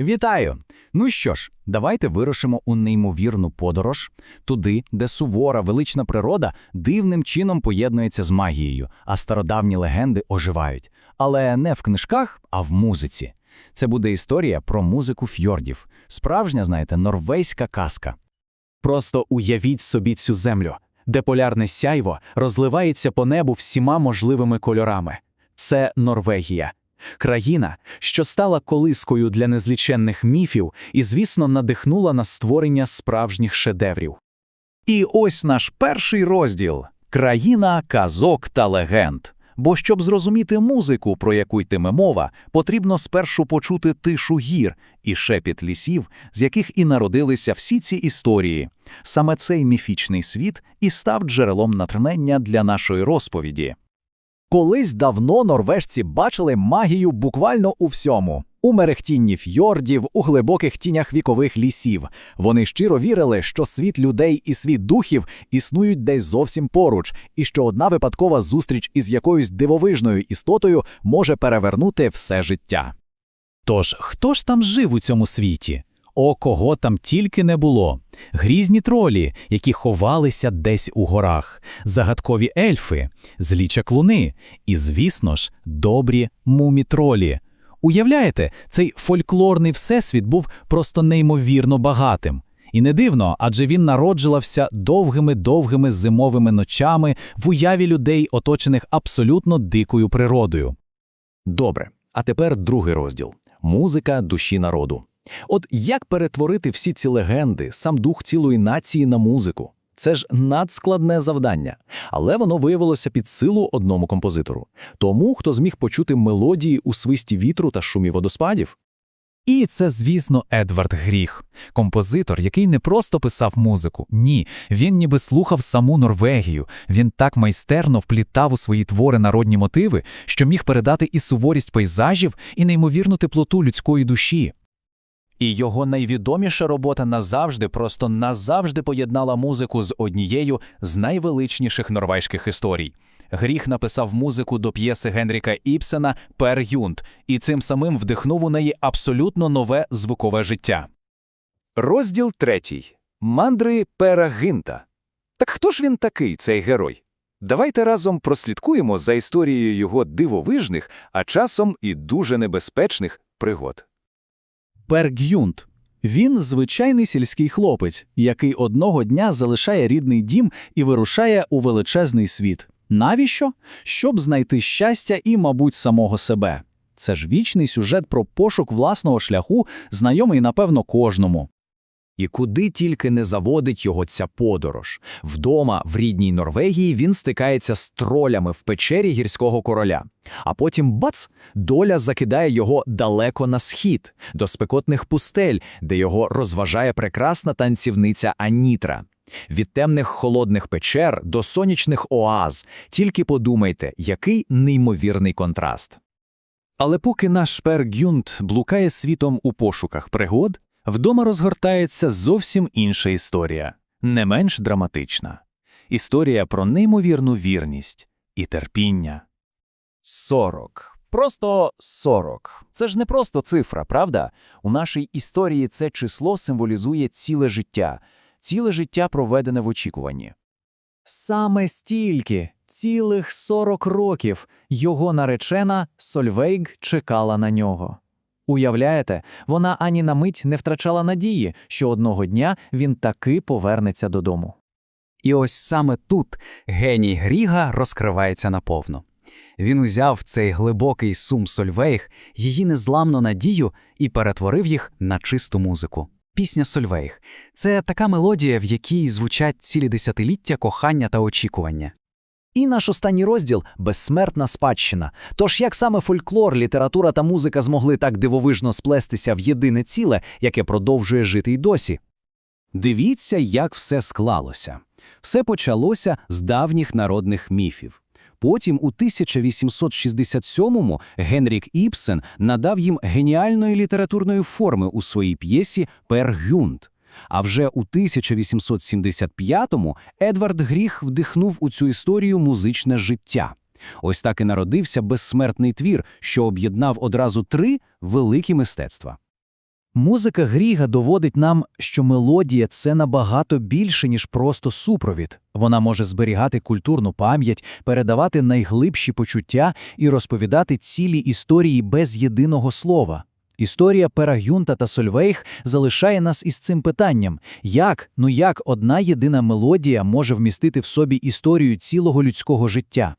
Вітаю! Ну що ж, давайте вирушимо у неймовірну подорож туди, де сувора велична природа дивним чином поєднується з магією, а стародавні легенди оживають. Але не в книжках, а в музиці. Це буде історія про музику фьордів. Справжня, знаєте, норвезька казка. Просто уявіть собі цю землю, де полярне сяйво розливається по небу всіма можливими кольорами. Це Норвегія. Країна, що стала колискою для незліченних міфів і, звісно, надихнула на створення справжніх шедеврів. І ось наш перший розділ країна казок та легенд. Бо щоб зрозуміти музику, про яку йтиме мова, потрібно спершу почути тишу гір і шепіт лісів, з яких і народилися всі ці історії. Саме цей міфічний світ і став джерелом натхнення для нашої розповіді. Колись давно норвежці бачили магію буквально у всьому. У мерехтінні фьордів, у глибоких тінях вікових лісів. Вони щиро вірили, що світ людей і світ духів існують десь зовсім поруч, і що одна випадкова зустріч із якоюсь дивовижною істотою може перевернути все життя. Тож, хто ж там жив у цьому світі? О, кого там тільки не було. Грізні тролі, які ховалися десь у горах, загадкові ельфи, злі чаклуни і, звісно ж, добрі мумітролі. Уявляєте, цей фольклорний всесвіт був просто неймовірно багатим. І не дивно, адже він народжувався довгими-довгими зимовими ночами в уяві людей, оточених абсолютно дикою природою. Добре, а тепер другий розділ музика душі народу. От як перетворити всі ці легенди, сам дух цілої нації на музику? Це ж надскладне завдання, але воно виявилося під силу одному композитору тому, хто зміг почути мелодії у свисті вітру та шумі водоспадів. І це, звісно, Едвард Гріх, композитор, який не просто писав музику. Ні, він ніби слухав саму Норвегію. Він так майстерно вплітав у свої твори народні мотиви, що міг передати і суворість пейзажів, і неймовірну теплоту людської душі. І його найвідоміша робота назавжди, просто назавжди поєднала музику з однією з найвеличніших норвезьких історій. Гріх написав музику до п'єси Генріка Іпсена Пер Юнт і цим самим вдихнув у неї абсолютно нове звукове життя. Розділ третій. Мандри Пера Гинта. Так хто ж він такий, цей герой? Давайте разом прослідкуємо за історією його дивовижних, а часом і дуже небезпечних пригод. Пергюнт. Він звичайний сільський хлопець, який одного дня залишає рідний дім і вирушає у величезний світ. Навіщо? Щоб знайти щастя і, мабуть, самого себе. Це ж вічний сюжет про пошук власного шляху, знайомий, напевно, кожному. І куди тільки не заводить його ця подорож. Вдома, в рідній Норвегії, він стикається з тролями в печері гірського короля. А потім бац, доля закидає його далеко на схід, до спекотних пустель, де його розважає прекрасна танцівниця Анітра. Від темних холодних печер до сонячних оаз. Тільки подумайте, який неймовірний контраст. Але поки наш шпер Гюнт блукає світом у пошуках пригод, Вдома розгортається зовсім інша історія, не менш драматична. Історія про неймовірну вірність і терпіння. Сорок. Просто сорок. Це ж не просто цифра, правда? У нашій історії це число символізує ціле життя, ціле життя проведене в очікуванні. Саме стільки, цілих сорок років, його наречена Сольвейг чекала на нього. Уявляєте, вона ані на мить не втрачала надії, що одного дня він таки повернеться додому. І ось саме тут геній Гріга розкривається наповно. Він узяв цей глибокий сум Сольвейг, її незламну надію і перетворив їх на чисту музику. Пісня Сольвейг це така мелодія, в якій звучать цілі десятиліття кохання та очікування. І наш останній розділ безсмертна спадщина. Тож як саме фольклор, література та музика змогли так дивовижно сплестися в єдине ціле, яке продовжує жити й досі? Дивіться, як все склалося. Все почалося з давніх народних міфів. Потім, у 1867-му, Генрік Іпсен надав їм геніальної літературної форми у своїй п'єсі Пер Гюнд. А вже у 1875-му Едвард Гріх вдихнув у цю історію музичне життя. Ось так і народився безсмертний твір, що об'єднав одразу три великі мистецтва. Музика Гріга доводить нам, що мелодія це набагато більше, ніж просто супровід. Вона може зберігати культурну пам'ять, передавати найглибші почуття і розповідати цілі історії без єдиного слова. Історія Перагюнта та Сольвейх залишає нас із цим питанням: як, ну як одна єдина мелодія може вмістити в собі історію цілого людського життя?